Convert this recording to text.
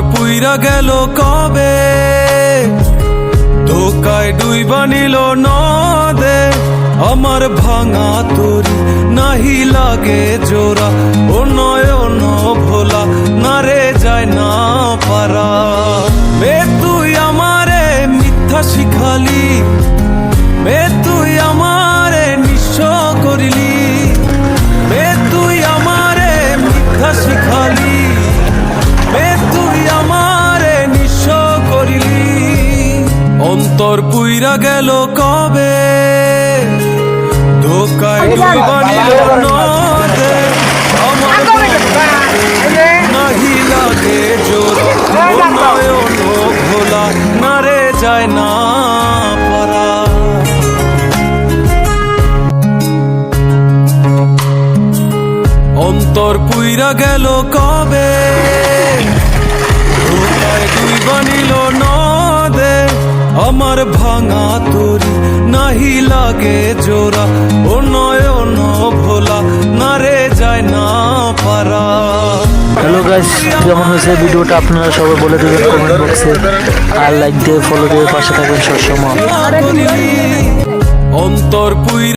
পুইরা গেল কবে? ধোকায় ডুই বানিল নদে। আমার ভাঙা তোর নাহি লাগে জোড়া। ও অন্তর পুইরা গেল কবে? ধোকায় দুই বানিল নদে আমার নাহি লাগে জোর। নয়ন ভোলা না রে যায় না পারা অন্তর পুইরা গেল কবে? আমার ভাঙা তরি নাহি লাগে জোরা ও নয়ন ভোলা না রে যায় না পারা। হ্যালো গাইস কেমন হয়েছে ভিডিওটা আপনারা সবাই বলে দেবেন কমেন্ট বক্সে আর লাইক দিয়ে ফলো দিয়ে পাশে থাকবেন সবসময়। অন্তর পুই